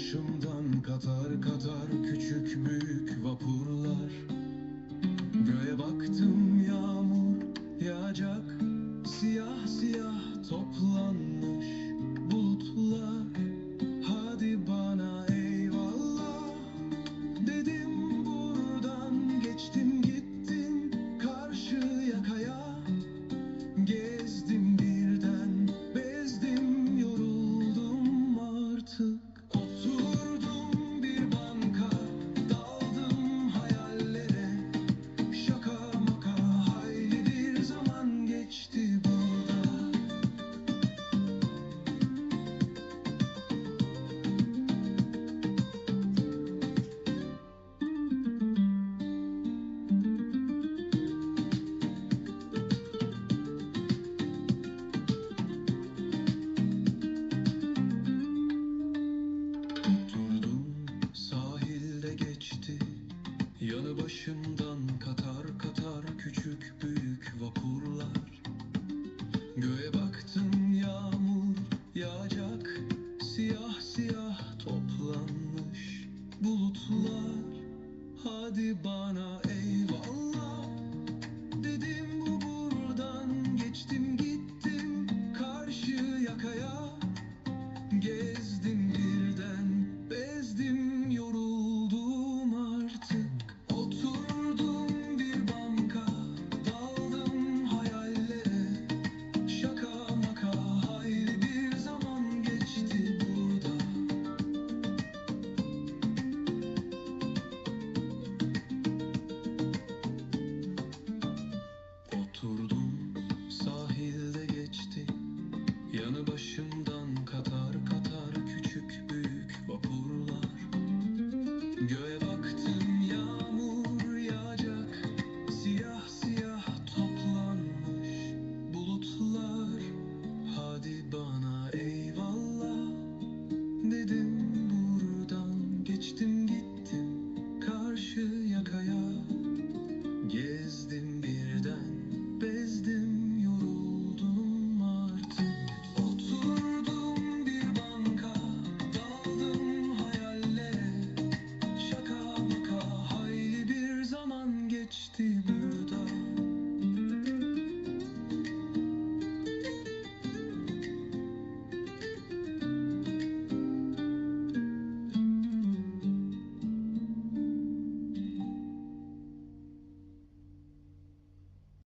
başımdan katar katar küçük büyük vapurlar. Göğe baktım Yanı başımdan katar katar küçük büyük vapurlar. Göğe baktım yağmur yağacak Siyah siyah toplanmış bulutlar. Hadi bana eyvallah dedim bu buradan Geçtim gittim karşı yakaya. roxo Still do